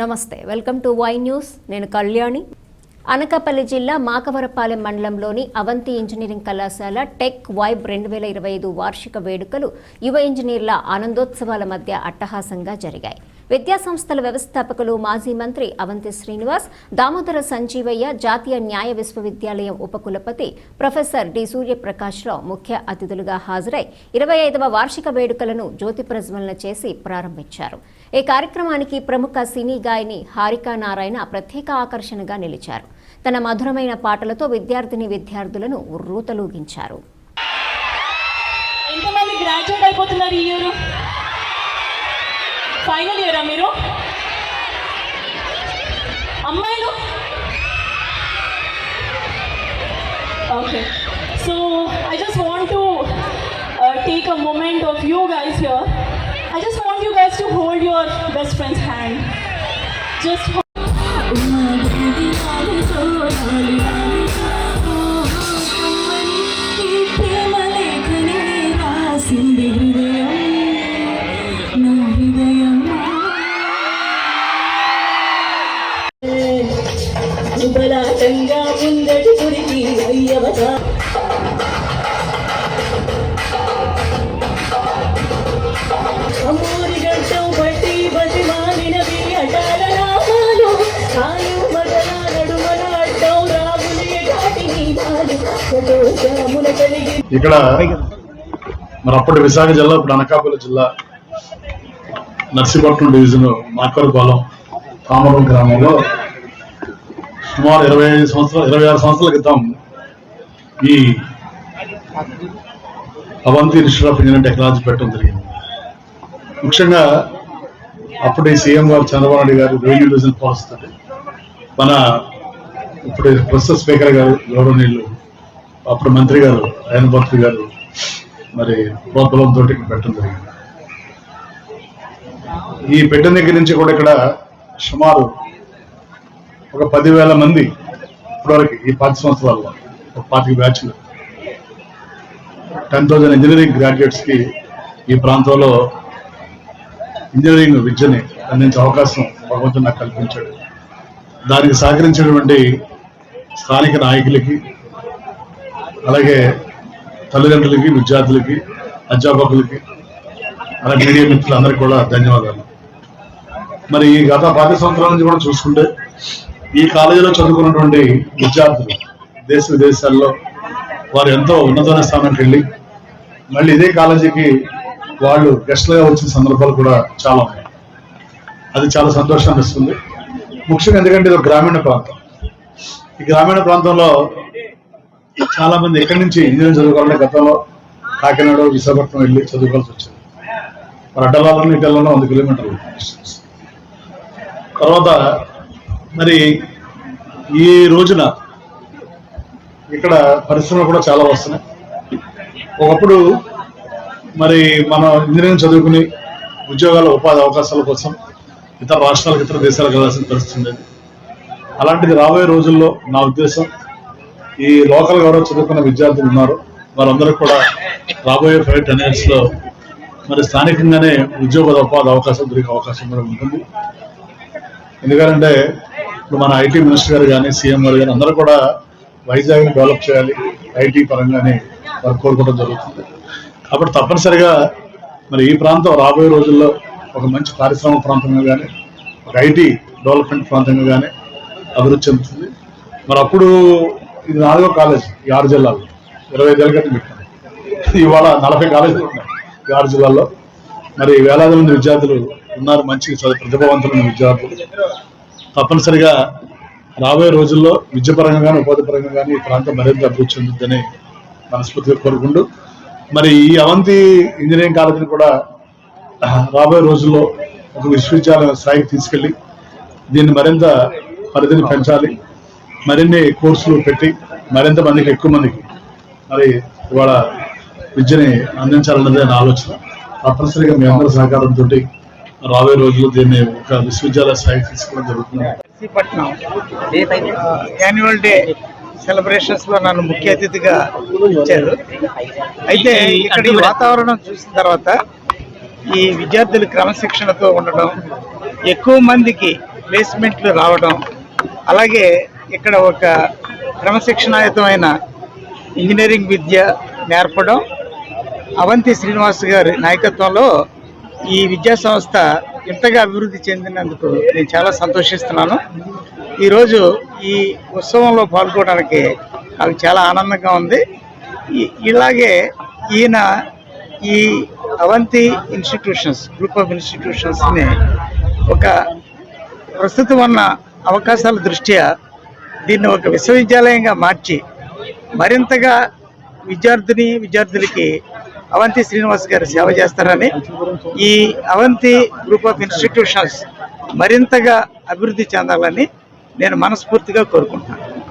నమస్తే welcome to Y news. నేను కళ్యాణి. అనకాపల్లి జిల్లా మాకవరపాలెం మండలంలోని అవంతి ఇంజనీరింగ్ కళాశాల టెక్ వైబ్ రెండు వేల ఇరవై ఐదు వార్షిక వేడుకలు యువ ఇంజనీర్ల ఆనందోత్సవాల మధ్య అట్టహాసంగా జరిగాయి. విద్యాసంస్థల వ్యవస్థాపకులు మాజీ మంత్రి అవంతి శ్రీనివాస్ దామోదర సంజీవయ్య జాతీయ న్యాయ విశ్వవిద్యాలయం ఉపకులపతి ప్రొఫెసర్ డి సూర్యప్రకాశ్రావు ముఖ్య అతిథులుగా హాజరై ఇరవై ఐదవ వార్షిక వేడుకలను జ్యోతి ప్రజ్వలన చేసి ప్రారంభించారు. ఈ కార్యక్రమానికి ప్రముఖ సినీ గాయని హారికా నారాయణ ప్రత్యేక ఆకర్షణగా నిలిచారు. తన మధురమైన పాటలతో విద్యార్థిని విద్యార్థులను ఉర్రూతలూగించారు. ఎంతమంది గ్రాడ్యుయేట్ అయిపోతున్నారు ఈ ఇయర్ ఫైనల్ ఇయరా మీరు? అమ్మాయిలు? Okay so I just want to take a moment of you guys here I just want you guys to hold your best friend's hand just బలాటంగా ముందటి గురికి అయ్యవగా ఇక్కడ మరి అప్పటి విశాఖ జిల్లా ఇప్పుడు అనకాపల్లి జిల్లా నర్సీపట్నం డివిజన్ మాకవరపాలెం కామరం గ్రామంలో సుమారు ఇరవై ఐదు సంవత్సరాలు ఇరవై ఆరు సంవత్సరాల క్రితం ఈ Avanti institute of engineering technology పెట్టడం జరిగింది. ముఖ్యంగా అప్పటి సీఎం గారు చంద్రబాబు నాయుడు గారు రెవెన్యూ డివిజన్ పాలసీ మన ఇప్పుడు ప్రస్తుత స్పీకర్ గారు గౌరవనీయులు అప్పుడు మంత్రి గారు ఆయన మంత్రి గారు మరి ప్రోద్బలంతో ఇక్కడ పెట్టడం జరిగింది. ఈ పెట్టిన దగ్గర నుంచి కూడా ఇక్కడ సుమారు ఒక పదివేల మంది ఇప్పటివరకు ఈ పాతి సంవత్సరాల్లో ఒక పాతిక బ్యాచ్లు టెన్ థౌజండ్ ఇంజనీరింగ్ గ్రాడ్యుయేట్స్కి ఈ ప్రాంతంలో ఇంజనీరింగ్ విద్యని అందించే అవకాశం భగవంతుడు నాకు కల్పించాడు. దానికి సహకరించినటువంటి స్థానిక నాయకులకి అలాగే తల్లిదండ్రులకి విద్యార్థులకి అధ్యాపకులకి అలాగే మీడియా మిత్రులందరికీ కూడా ధన్యవాదాలు. మరి ఈ గత పాతి సంవత్సరాల నుంచి కూడా చూసుకుంటే ఈ కాలేజీలో చదువుకున్నటువంటి విద్యార్థులు దేశ విదేశాల్లో వారు ఎంతో ఉన్నతమైన స్థానానికి వెళ్ళి మళ్ళీ ఇదే కాలేజీకి వాళ్ళు గెస్ట్లుగా వచ్చిన సందర్భాలు కూడా చాలా ఉన్నాయి. అది చాలా సంతోషాన్ని ఇస్తుంది. ముఖ్యంగా ఎందుకంటే ఇది ఒక గ్రామీణ ప్రాంతం. ఈ గ్రామీణ ప్రాంతంలో చాలా మంది ఎక్కడి నుంచి ఇంజనీరింగ్ చదువుకోవాలంటే గతంలో కాకినాడ విశాఖపట్నం వెళ్ళి చదువుకోవాల్సి వచ్చింది. మరి అడ్డలాలను ఇటల్లో వంద కిలోమీటర్లు తర్వాత మరి ఈ రోజున ఇక్కడ పరిశ్రమలు కూడా చాలా వస్తున్నాయి. ఒకప్పుడు మరి మనం ఇంజనీరింగ్ చదువుకుని ఉద్యోగాల ఉపాధి అవకాశాల కోసం ఇతర రాష్ట్రాలకు ఇతర దేశాలకు వెళ్ళాల్సిన పరిస్థితి ఉండేది. అలాంటిది రాబోయే రోజుల్లో నా ఉద్దేశం ఈ లోకల్ గౌరవ చదువుకున్న విద్యార్థులు ఉన్నారు. వారందరూ కూడా రాబోయే ఫైవ్ టెన్ ఇయర్స్లో మరి స్థానికంగానే ఉద్యోగ ఉపాధి అవకాశం దొరికే అవకాశం కూడా ఉంటుంది. ఎందుకంటే ఇప్పుడు మన ఐటీ మినిస్టర్ గారు కానీ సీఎం గారు కానీ అందరూ కూడా వైజాగ్ డెవలప్ చేయాలి ఐటీ పరంగానే వారు కోరుకోవడం జరుగుతుంది. కాబట్టి తప్పనిసరిగా మరి ఈ ప్రాంతం రాబోయే రోజుల్లో ఒక మంచి పారిశ్రామిక ప్రాంతంగా కానీ ఒక ఐటీ డెవలప్మెంట్ ప్రాంతంగా కానీ అభివృద్ధి చెందుతుంది. మరి అప్పుడు ఇది నాలుగో కాలేజ్ ఈ ఆరు జిల్లాలో. ఇరవై ఐదేళ్ళ క్రితం పెట్టాను ఇవాళ నలభై కాలేజీలు ఉన్నాయి ఈ ఆరు జిల్లాల్లో. మరి వేలాది మంది విద్యార్థులు ఉన్నారు మంచి ప్రతిభావంతులైన విద్యార్థులు. తప్పనిసరిగా రాబోయే రోజుల్లో విద్యపరంగా కానీ ఉపాధి పరంగా కానీ ఈ ప్రాంతం మరింత అభివృద్ధి చెందుతుందని మనస్ఫూర్తిగా కోరుకుంటూ మరి ఈ అవంతి ఇంజనీరింగ్ కాలేజీని కూడా రాబోయే రోజుల్లో ఒక విశ్వవిద్యాలయం స్థాయికి తీసుకెళ్ళి దీన్ని మరింత పరిధిని పెంచాలి. మరిన్ని కోర్సులు పెట్టి మరింత మందికి ఎక్కువ మందికి మరి ఇవాళ విద్యని అందించాలన్నదే నా ఆలోచన. తప్పనిసరిగా మీ అందరి సహకారంతో రాబోయే రోజుల్లో దీన్ని ఒక విశ్వవిద్యాలయ స్థాయికి తీసుకోవడం జరుగుతుంది. యాన్యువల్ డే సెలబ్రేషన్స్లో నన్ను ముఖ్య అతిథిగా ఇచ్చారు. అయితే ఇక్కడ ఈ వాతావరణం చూసిన తర్వాత ఈ విద్యార్థులు క్రమశిక్షణతో ఉండడం ఎక్కువ మందికి ప్లేస్మెంట్లు రావడం అలాగే ఇక్కడ ఒక క్రమశిక్షణాయుతమైన ఇంజనీరింగ్ విద్య నేర్పడం అవంతి శ్రీనివాస్ గారి నాయకత్వంలో ఈ విద్యా సంస్థ ఇంతగా అభివృద్ధి చెందినందుకు నేను చాలా సంతోషిస్తున్నాను. ఈరోజు ఈ ఉత్సవంలో పాల్గొనడానికి నాకు చాలా ఆనందంగా ఉంది. ఈ- ఇలాగే ఈయన ఈ అవంతి ఇన్స్టిట్యూషన్స్ గ్రూప్ ఆఫ్ ఇన్స్టిట్యూషన్స్ని ఒక ప్రస్తుతం ఉన్న అవకాశాల దృష్ట్యా దీన్ని ఒక విశ్వవిద్యాలయంగా మార్చి మరింతగా విద్యార్థిని విద్యార్థులకి అవంతి శ్రీనివాస్ గారు సేవ చేస్తారని ఈ అవంతి గ్రూప్ ఆఫ్ ఇన్స్టిట్యూషన్స్ మరింతగా అభివృద్ధి చెందాలని నేను మనస్ఫూర్తిగా కోరుకుంటున్నాను.